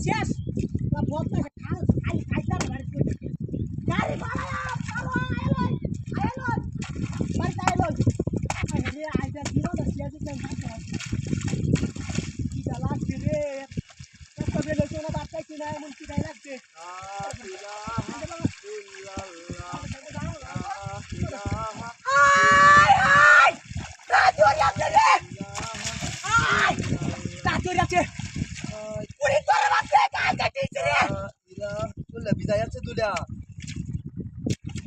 শেষ বলতে খালি কাজটা বাড়িতে গাড়ি বাড়ায় লাগছে দুটা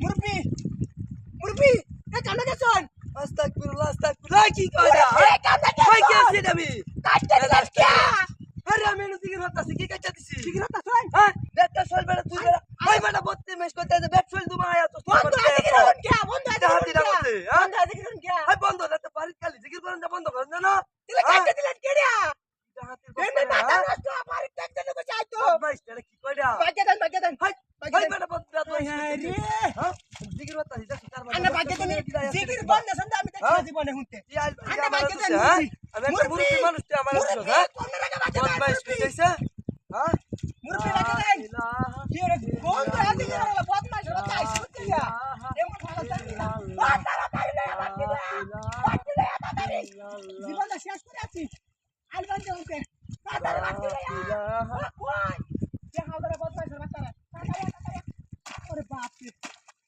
মুরবি মুরবি এ কামনা গেছন আস্তাগফিরুল্লাহ আস্তাগফিরুল্লাহ। কি কইরা এ কই আমি? কাটতে দিলাস কে? আরে আমি এনে দিকে হতাছি কি আছে হ্যাঁ বেটা সল বেটা তুই বেটা ওই বেটা বত্তে মেশ করতে দে বেট সল দুমা আয়া তো বন্ধ আছে কিরণ কে? বন্ধ আছে হাতি কিরণ রাখতে কে? হ্যাঁ। বন্ধ আছে কিরণ কে? হাই বন্ধ না বাড়ি খালি জিকির করেন না বন্ধ করেন না তুই কাটতে দিলাস কে হাতির মাথা নষ্ট আমার দেখতে লোক চাই তো বদমাইশ এটা কি কইরা বাগে দেন বাগে দেন হাই হাই বেটা বন্ধ রাত হ্যাঁ হ্যাঁ? জিকির হতাছি দেখি কার আন্না বাগে দেন জিকির বন্ধ সন্ধ্যা আমি দেখছি জীবনে হুনতে আন্না দেন হ্যাঁ? আমি একটা মুরব্বি মানুষ আমার মুরব্বি হ্যাঁ? কোন বদমাইশ কি কইছে হ্যাঁ? মুরব্বি কি রে তো যা এমন ভালো না। বাতারা বাতারে জীবনটা শেষ করে আছি। আলবান দে বাতারে যে হাওদারে বদমাশ রে বাতারে বাতারে বাতারে ওরে বাপ রে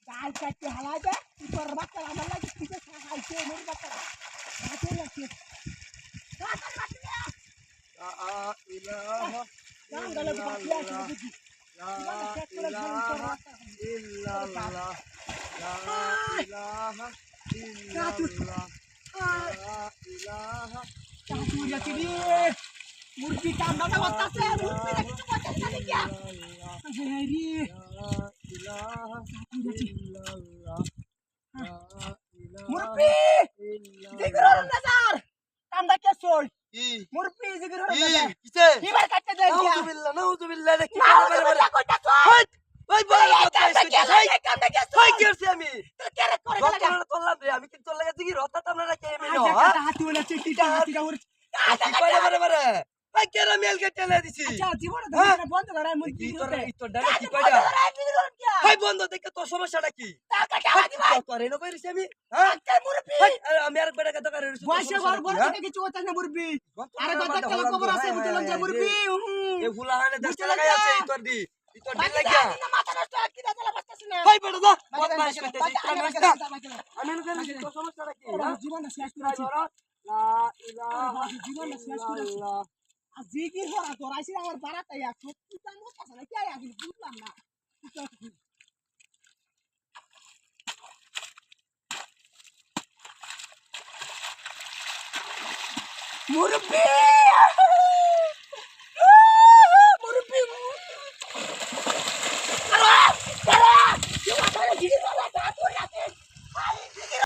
গাল কাটতে হালা দে তোর বাতারা আমার লাগি পিছে খাইছে মোর বাতারা কাটে লাগছে বাতারে কাটলে কাম গলে বাকি আছে বুঝি কাটু যাচ্ছে রে মুরগি কাম দাদা বাতাছে মুরগি না কিছু করতে না কি হ্যাঁ রে কাটু যাচ্ছে মুরগি জিগর না স্যার কামটা কে মুরগি জিগর না স্যার এবার কাটতে দেন নাউজুবিল্লাহ নাউজুবিল্লাহ রে কি করে? করে ওই কে কে করছি আমি। কে রে করে গেল গতরে রে আমি কিন্তু লাগা রতা তামরা কে আজ নো হাতি হলো চিটিটা হাতিটা উড় কি করে করে করে ভাই কেরা মেল কে টেলে দিছি আচ্ছা জীবনে? তো বন্ধ করে মুরগি কি তোর তোর ডালে কি কইরা করে কি ভাই বন্ধ দেখে তোর সমস্যাটা কি টাকা টাকা ভাই তোর এনো কইরিস আমি হ্যাঁ মুরগি আরে আমি আর বেটা কথা করে বয়সে বড় বড় থেকে কিছু হচ্ছে না মুরগি আরে কথা কালা খবর আছে বুঝলাম যে মুরগি এ ফুলাহানে দেশ লাগাই আছে তোর দি তোর দি লাগিয়া না মাথা নষ্ট কি দাদা লাগতেছে না ভাই বেটা বাকি বদমাইশ করতেছিস তোর নষ্ট আমি এনো কইরিস তোর সমস্যাটা কি? জীবনটা শেষ করেছি লা ইলাহা শেষ আর জিগির হরা আইসি আমার বাড়াতে সত্যি তার মত না কি আগে বুঝলাম না মুরব্বি